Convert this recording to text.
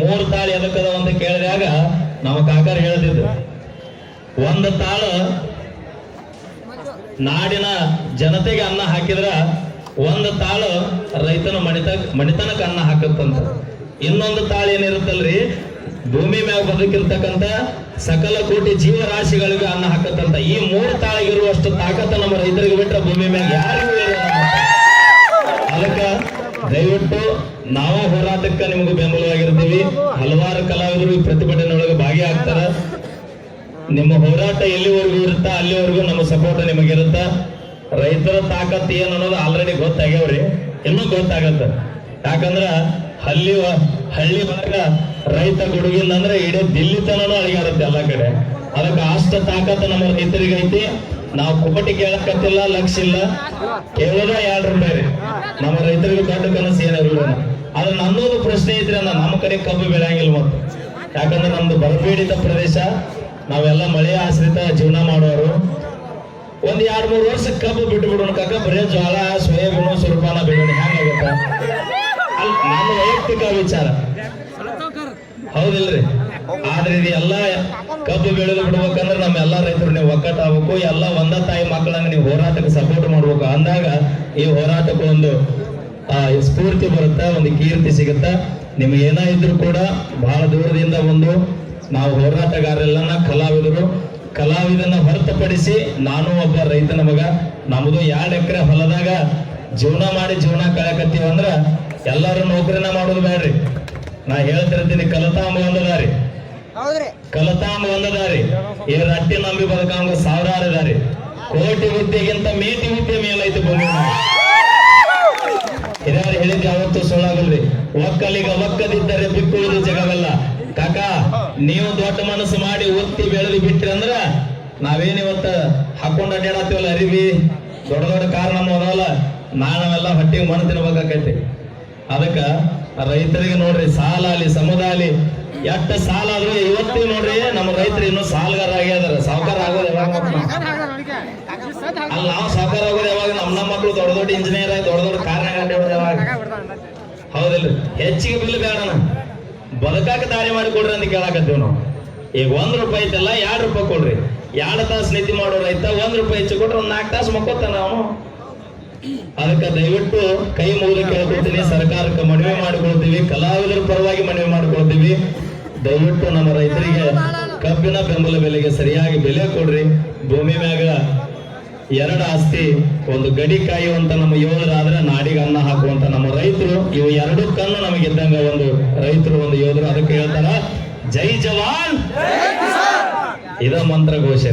ಮೂರು ತಾಳು ಎದಕ್ಕದ ಅಂತ ಕೇಳಿದಾಗ ನಮ್ಮ ಕಾಕಾರ ಹೇಳ್ತಿದ್ರು. ಒಂದು ತಾಳ ನಾಡಿನ ಜನತೆಗೆ ಅನ್ನ ಹಾಕಿದ್ರ ಒಂದು ತಾಳು ರೈತನ ಮಣಿತ ಮಣಿತನಕ್ಕೆ ಅನ್ನ ಹಾಕತ್ತಂತ. ಇನ್ನೊಂದು ತಾಳು ಏನಿರುತ್ತಲ್ರಿ? ಭೂಮಿ ಮ್ಯಾಗ ಬದುಕಿರ್ತಕ್ಕಂತ ಸಕಲ ಕೋಟಿ ಜೀವರಾಶಿಗಳಿಗೆ ಅನ್ನ ಹಾಕತ್ತಂತ. ಈ ಮೂರು ತಾಳಿಗಿರುವಷ್ಟು ತಾಕತ್ತ ನಮ್ಮ ರೈತರಿಗೆ ಬಿಟ್ರೆ ಭೂಮಿ ಮ್ಯಾಗ ಯಾರಿಗೂ ಅದಕ್ಕ ದಯವಿಟ್ಟು ನಾವು ಹೋರಾಟಕ್ಕೆ ನಿಮಗೂ ಬೆಂಬಲವಾಗಿರ್ತೀವಿ. ಹಲವಾರು ಕಲಾವಿದರು ಈ ಪ್ರತಿಭಟನೆ ಒಳಗೆ ಭಾಗಿಯಾಗ್ತಾರ. ನಿಮ್ಮ ಹೋರಾಟ ಎಲ್ಲಿವರೆಗೂ ಇರುತ್ತಾ, ಅಲ್ಲಿವರೆಗೂ ನಮ್ಮ ಸಪೋರ್ಟ್ ನಿಮಗಿರುತ್ತ? ರೈತರ ತಾಕತ್ ಏನು ಅನ್ನೋದು ಆಲ್ರೆಡಿ ಗೊತ್ತಾಗ್ಯಾವ್ರಿ. ಇನ್ನೂ ಗೊತ್ತಾಗತ್ತ. ಯಾಕಂದ್ರ ಹಳ್ಳಿ ಹಳ್ಳಿ ಭಾಗ ರೈತ ಗುಡುಗಿಲ್ಲ ಅಂದ್ರೆ ಇಡೀ ದಿಲ್ಲಿ ತನೂ ಅಳಿಗಾಡತ್ತೆ ಎಲ್ಲ ಕಡೆ. ಅದಕ್ಕೆ ಅಷ್ಟ ತಾಕತ್ತು ನಮ್ಮ ರೈತರಿಗೆ ಐತಿ ನಾವು ಕುಪಟಿ ಕೇಳಕತ್ತಿಲ್ಲ, ಲಕ್ಷ ಇಲ್ಲ. ಕೇಳೋದ ಎರಡು ರೂಪಾಯಿ ನಮ್ಮ ರೈತರಿಗೆ ದೊಡ್ಡ ಕನಸು ಏನಿರಲಿಲ್ಲ ಆದ್ರೆ ನನ್ನೊಂದು ಪ್ರಶ್ನೆ ಇದ್ರೆ ನಮ್ಮ ಕಡೆ ಕಬ್ಬು ಬೆಳೆಯಂಗಿಲ್ಲ ಮತ್ತು. ಯಾಕಂದ್ರೆ ನಮ್ದು ಬರಪೀಡಿತ ಪ್ರದೇಶ, ನಾವೆಲ್ಲ ಮಳೆ ಆಶ್ರಿತ ಜೀವನ ಮಾಡೋರು. ಒಂದ್ ಎರಡ್ ಮೂರು ವರ್ಷ ಕಬ್ಬು ಬಿಟ್ಟು ಬಿಡೋಣ ಕಾಕ, ಬರೀ ಜೋಳ ಸೋಯಾಬೀನು, ಸುರಪಾನ ಬೆಳೆಯೋಣ. ಹೆಂಗಾಗತ್ತ ನನ್ನ ವೈಯಕ್ತಿಕ ವಿಚಾರ. ಹೌದಿಲ್ರಿ? ಆದ್ರೆ ಇದು ಎಲ್ಲಾ ಕಬ್ಬು ಬೆಳೆದು ಬಿಡ್ಬೇಕಂದ್ರೆ ಎಲ್ಲಾ ರೈತರು ನೀವು ಒಕ್ಕಟ್ಟಾಗಬೇಕು ಎಲ್ಲ ಒಂದ ತಾಯಿ ಮಕ್ಕಳನ್ನ ನೀವು ಹೋರಾಟಕ್ಕೆ ಸಪೋರ್ಟ್ ಮಾಡ್ಬೇಕು. ಅಂದಾಗ ಈ ಹೋರಾಟಕ್ಕೆ ಒಂದು ಸ್ಫೂರ್ತಿ ಬರುತ್ತಾ? ಒಂದು ಕೀರ್ತಿ ಸಿಗುತ್ತಾ? ನಿಮ್ಗೆ ಏನ ಇದ್ರು ಕೂಡ ಬಹಳ ದೂರದಿಂದ ಬಂದು ನಾವು ಹೋರಾಟಗಾರರೆಲ್ಲನ ಕಲಾವಿದರು ಕಲಾವಿದನ ಹೊರತುಪಡಿಸಿ ನಾನು ಒಬ್ಬ ರೈತನ ಮಗ. ನಮ್ದು ಎರಡ್ ಎಕರೆ ಹೊಲದಾಗ ಜೀವನ ಮಾಡಿ ಜೀವನ ಕಳಕತ್ತೀವಿ ಅಂದ್ರ ಎಲ್ಲರೂ ನೌಕರಿನ ಮಾಡೋದು ಬೇಡ್ರಿ. ನಾ ಹೇಳ್ತಿರ್ತೀನಿ ಕಲತಾಂಬ ಒಂದದಾರಿ ಕಲತಾಂಬ ಒಂದದಾರಿ ಈ ರಟ್ಟಿ ನಂಬಿ ಬದುಕಾಂಬ ಸಾವಿರಾರು ದಾರಿ. ಕೋಟಿ ಹುದ್ದೆಗಿಂತ ಮೇಟಿ ಹುದ್ದೆ ಮೇಲೈತಿ ಭೂಮಿ ಒಕ್ಕಲಿಗ ಒಕ್ಕದಿದ್ದರೆ ಬಿಕ್ಕುವುದು ಜಗವಲ್ಲ. ಕಾಕ, ನೀವು ದೊಡ್ಡ ಮನಸ್ಸು ಮಾಡಿ ಒತ್ತಿ ಬೆಳೆದು ಬಿಟ್ರಿ ಅಂದ್ರ ನಾವೇನ್ ಇವತ್ತ ಹಾಕೊಂಡ್ ಅಡ್ಡಾಡತ್ತೀವಲ್ಲ ಅರಿವಿ? ದೊಡ್ಡ ದೊಡ್ಡ ಕಾರ್ ನಮ್ಮ ಅದಾವಲ್ಲ ನಾವೆಲ್ಲ ಹೊಟ್ಟಿಗೆ ಮನ ತಿನ್ಬೇಕಾಕೈತಿ ಅದಕ್ಕ ರೈತರಿಗೆ ನೋಡ್ರಿ, ಸಾಲ ಅಲ್ಲಿ ಸಮುದಾಯ ಎಷ್ಟ ಸಾಲ ಆದ್ರೂ ಇವತ್ತಿಗೆ ನೋಡ್ರಿ ನಮ್ಮ ರೈತರು ಇನ್ನು ಸಾಲಗಾರ ಆಗ್ಯಾದಾರ ಸಾವುಕಾರ ಆಗೋದು ಯಾವಾಗ? ಅಲ್ಲಿ, ನಾವು ಸಾವುಕಾರ ಆಗೋದು ಯಾವಾಗ? ನಮ್ಮ ನಮ್ಮ ಮಕ್ಕಳು ದೊಡ್ಡ ದೊಡ್ಡ ಇಂಜಿನಿಯರ್ ಆಗಿ, ದೊಡ್ಡ ದೊಡ್ಡ ಕಾರ್ಯಾಗ ಯಾವಾಗ? ಹೌದಿಲ್ರಿ. ಹೆಚ್ಚಿಗೆ ಬಿಲ್ ಬೇಡಣ ಬದುಕಾಕ ದಾರಿ ಮಾಡಿ ಕೊಡ್ರಿ ಅಂತ ಕೇಳಾಕತ್ತೀವಿ ನಾವು. ಈಗ ಒಂದ್ ರೂಪಾಯಿ ಐತಲ್ಲ, ಎರಡು ರೂಪಾಯಿ ಕೊಡ್ರಿ. ಎರಡು ತಾಸು ನಿದ್ದೆ ಮಾಡೋ ರೈತ ಒಂದ್ ರೂಪಾಯಿ ಹೆಚ್ಚು ಕೊಟ್ರೆ ಒಂದ್ ನಾಲ್ಕು ತಾಸು ಮಕ್ಕೋತಾನ ಅವನು. ಅದಕ್ಕೆ ದಯವಿಟ್ಟು ಕೈ ಮುಗಿದು ಕೇಳ್ಕೊಳ್ತೀನಿ, ಸರ್ಕಾರಕ್ಕೆ ಮನವಿ ಮಾಡ್ಕೊಳ್ತೀವಿ, ಕಲಾವಿದರ ಪರವಾಗಿ ಮನವಿ ಮಾಡ್ಕೊಳ್ತೀವಿ. ದಯವಿಟ್ಟು ನಮ್ಮ ರೈತರಿಗೆ ಕಬ್ಬಿನ ಬೆಂಬಲ ಬೆಲೆಗೆ ಸರಿಯಾಗಿ ಬೆಲೆ ಕೊಡ್ರಿ. ಭೂಮಿ ಮ್ಯಾಗ ಎರಡು ಆಸ್ತಿ ಒಂದು ಗಡಿ ಕಾಯುವಂತ ನಮ್ಮ ಯೋಧರಾದ್ರೆ ನಾಡಿಗೆ ಅನ್ನ ಹಾಕುವಂತ ನಮ್ಮ ರೈತರು. ಇವು ಎರಡು ಕಣ್ಣು ನಮಗಿದ್ದಂಗ ಒಂದು ರೈತರು ಒಂದು ಯೋಧರು. ಅದಕ್ಕೆ ಹೇಳ್ತಾರ ಜೈ ಜವಾನ್! ಇದ ಮಂತ್ರ ಘೋಷ